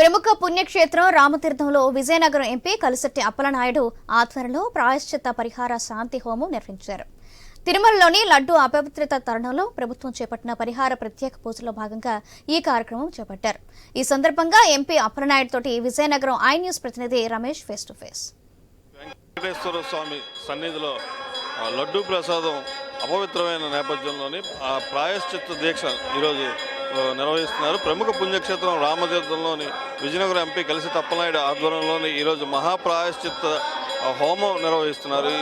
ప్రముఖ పుణ్యక్షేత్రం రామతీర్థంలో విజయనగరం ఎంపీ కలిసెట్టి అప్పలనాయుడు ఆధ్వర్యంలో ప్రాయశ్చిత్త పరిహార శాంతి హోమం నిర్వహించారు. తిరుమలలోని లడ్డు అపవిత్రత తరుణంలో ప్రభుత్వం చేపట్టిన పరిహార ప్రత్యేక పూజలో భాగంగా ఈ కార్యక్రమం చేపట్టారు. ఈ సందర్భంగా ఎంపీ అప్పలనాయుడు తోటి విజయనగరం ఐ న్యూస్ ప్రతినిధి Ramesh face to face Venkateswara Swamy సన్నిధిలో లడ్డు ప్రసాదం అపవిత్రమైన నేపథ్యంలోని ప్రాయశ్చిత్త దీక్ష ఈరోజు నిర్వహిస్తున్నారు. ప్రముఖ పుణ్యక్షేత్రం రామతీర్థంలోని విజయనగరం ఎంపీ కలిసి తప్పనాయుడు ఆధ్వర్యంలోని ఈరోజు మహాప్రాయశ్చిత్త హోమం నిర్వహిస్తున్నారు.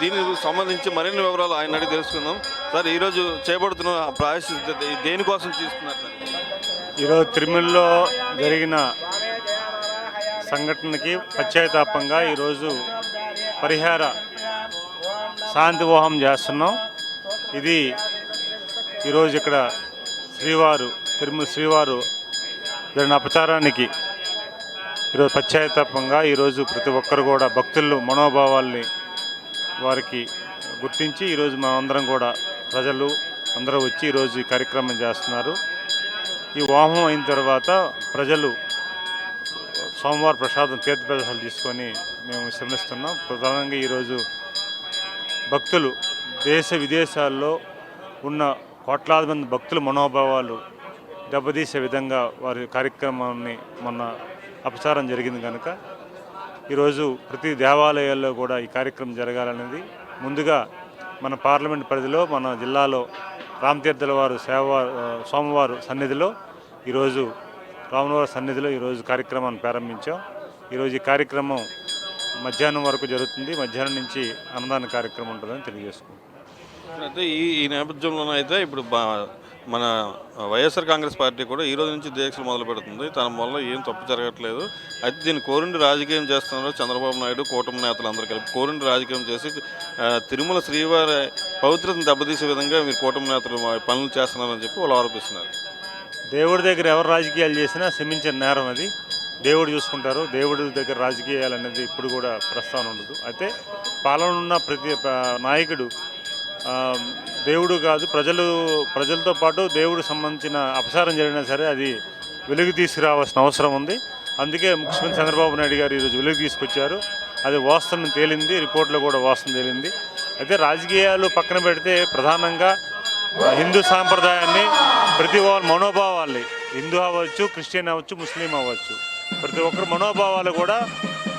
దీనికి సంబంధించి మరిన్ని వివరాలు ఆయన అడిగి తెలుసుకుందాం. సార్ ఈరోజు చేపడుతున్న ప్రాయశ్చిత్త దేనికోసం చేస్తున్నారు? సార్ ఈరోజు తిరుమలలో జరిగిన సంఘటనకి పశ్చాత్తాపంగా ఈరోజు పరిహార శాంతి హోమం చేస్తున్నాం. ఇది ఈరోజు ఇక్కడ శ్రీవారు తిరుమల శ్రీవారు జరిగిన అపచారానికి ఈరోజు పశ్చాత్తాపంగా ఈరోజు ప్రతి ఒక్కరు కూడా భక్తులు మనోభావాల్ని వారికి గుర్తించి ఈరోజు మనమందరం కూడా ప్రజలు అందరూ వచ్చి ఈరోజు ఈ కార్యక్రమం చేస్తున్నారు. ఈ వాహనం అయిన తర్వాత ప్రజలు సోమవారం ప్రసాదం తీర్థప్రసాదాలు తీసుకొని మేము శ్రమిస్తున్నాం ప్రధానంగా ఈరోజు భక్తులు దేశ విదేశాల్లో ఉన్న కోట్లాది మంది భక్తుల మనోభావాలు దెబ్బతీసే విధంగా వారి కార్యక్రమాన్ని మొన్న అపచారం జరిగింది కనుక ఈరోజు ప్రతి దేవాలయాల్లో కూడా ఈ కార్యక్రమం జరగాలనేది ముందుగా మన పార్లమెంట్ పరిధిలో మన జిల్లాలో రామతీర్థుల వారు సేవ సోమవారు సన్నిధిలో ఈరోజు రామవారి సన్నిధిలో ఈరోజు కార్యక్రమాన్ని ప్రారంభించాం. ఈరోజు ఈ కార్యక్రమం మధ్యాహ్నం వరకు జరుగుతుంది. మధ్యాహ్నం నుంచి అన్నదాన కార్యక్రమం ఉంటుందని తెలియజేసుకుంటాం అయితే ఈ ఈ నేపథ్యంలోనే అయితే ఇప్పుడు బా- మన వైఎస్ఆర్ కాంగ్రెస్ పార్టీ కూడా ఈ రోజు నుంచి దీక్షలు మొదలు పెడుతుంది. తన వల్ల ఏం తప్పు జరగట్లేదు. అయితే దీన్ని కోరిండి రాజకీయం చేస్తున్నారు చంద్రబాబు నాయుడు కూటమి నేతలు అందరూ కలిపి కోరిండి రాజకీయం చేసి తిరుమల శ్రీవారి పవిత్రతను దెబ్బతీసే విధంగా మీరు కూటమి నేతలు పనులు చేస్తున్నారని చెప్పి వాళ్ళు ఆరోపిస్తున్నారు. దేవుడి దగ్గర ఎవరు రాజకీయాలు చేసినా క్షమించిన నేరం అది. దేవుడు చూసుకుంటారు. దేవుడి దగ్గర రాజకీయాలు అనేది ఇప్పుడు కూడా ప్రస్తావన ఉండదు. అయితే పాలన ఉన్న ప్రతి నాయకుడు దేవుడు కాదు ప్రజలు ప్రజలతో పాటు దేవుడు సంబంధించిన అపసారం జరిగినా సరే అది వెలుగు తీసుకురావాల్సిన అవసరం ఉంది. అందుకే ముఖ్యమంత్రి చంద్రబాబు నాయుడు గారు ఈరోజు వెలుగు తీసుకొచ్చారు. అది వాస్తవం తేలింది రిపోర్ట్లో కూడా వాస్తవం తేలింది. అయితే రాజకీయాలు పక్కన పెడితే ప్రధానంగా హిందూ సాంప్రదాయాన్ని ప్రతి ఒక్కరి మనోభావాల్ని హిందూ అవ్వచ్చు క్రిస్టియన్ అవ్వచ్చు ముస్లిం అవ్వచ్చు ప్రతి ఒక్కరు మనోభావాలు కూడా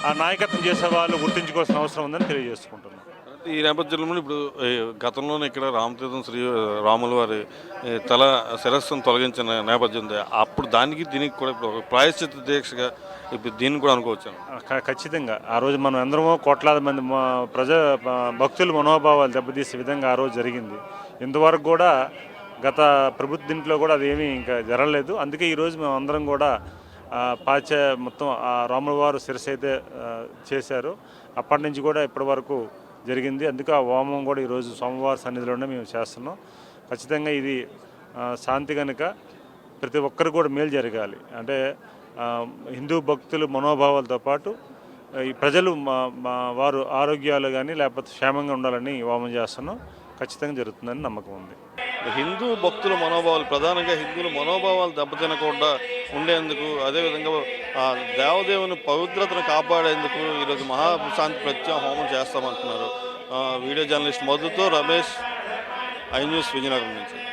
ఆ నాయకత్వం చేసే వాళ్ళు గుర్తుంచుకోవాల్సిన అవసరం ఉందని తెలియజేసుకుంటున్నాను ఈ నేపథ్యంలో ఇప్పుడు గతంలోనే ఇక్కడ రామతీర్థం శ్రీ రాముల వారి తల శిరస్సును తొలగించిన నేపథ్యం అప్పుడు దానికి దీనికి కూడా ఇప్పుడు ప్రాయశ్చిత దీక్షగా ఇప్పుడు దీన్ని కూడా అనుకోవచ్చాను. ఖచ్చితంగా. ఆ రోజు మనం అందరము కోట్లాది మంది మా ప్రజ భక్తుల మనోభావాలు దెబ్బతీసే విధంగా ఆ రోజు జరిగింది. ఇంతవరకు కూడా గత ప్రభుత్వ దీంట్లో కూడా అదేమీ ఇంకా జరగలేదు. అందుకే ఈరోజు మేము అందరం కూడా ఆ, పాశ్చ మొత్తం ఆ రాముల వారు శిరస్సు అయితే చేశారు. అప్పటి నుంచి కూడా ఇప్పటి వరకు జరిగింది. అందుకే ఆ హోమం కూడా ఈరోజు సోమవారం సన్నిధిలోనే మేము చేస్తున్నాం. ఖచ్చితంగా ఇది శాంతి కనుక ప్రతి ఒక్కరు కూడా మేలు జరగాలి. అంటే హిందూ భక్తులు మనోభావాలతో పాటు ఈ ప్రజలు మా వారు ఆరోగ్యాలు కానీ లేకపోతే క్షేమంగా ఉండాలని ఈ హోమం చేస్తున్నాం. ఖచ్చితంగా జరుగుతుందని నమ్మకం ఉంది. హిందూ భక్తుల మనోభావాలు ప్రధానంగా హిందువుల మనోభావాలు దెబ్బతినకుండా ఉండేందుకు అదేవిధంగా ఆ దేవదేవుని పవిత్రతను కాపాడేందుకు ఈరోజు మహాశాంతి ప్రత్యేక హోమం చేస్తామంటున్నారు. వీడియో జర్నలిస్ట్ మధుతో రమేష్ ఐ న్యూస్ విజయనగరం నుంచి.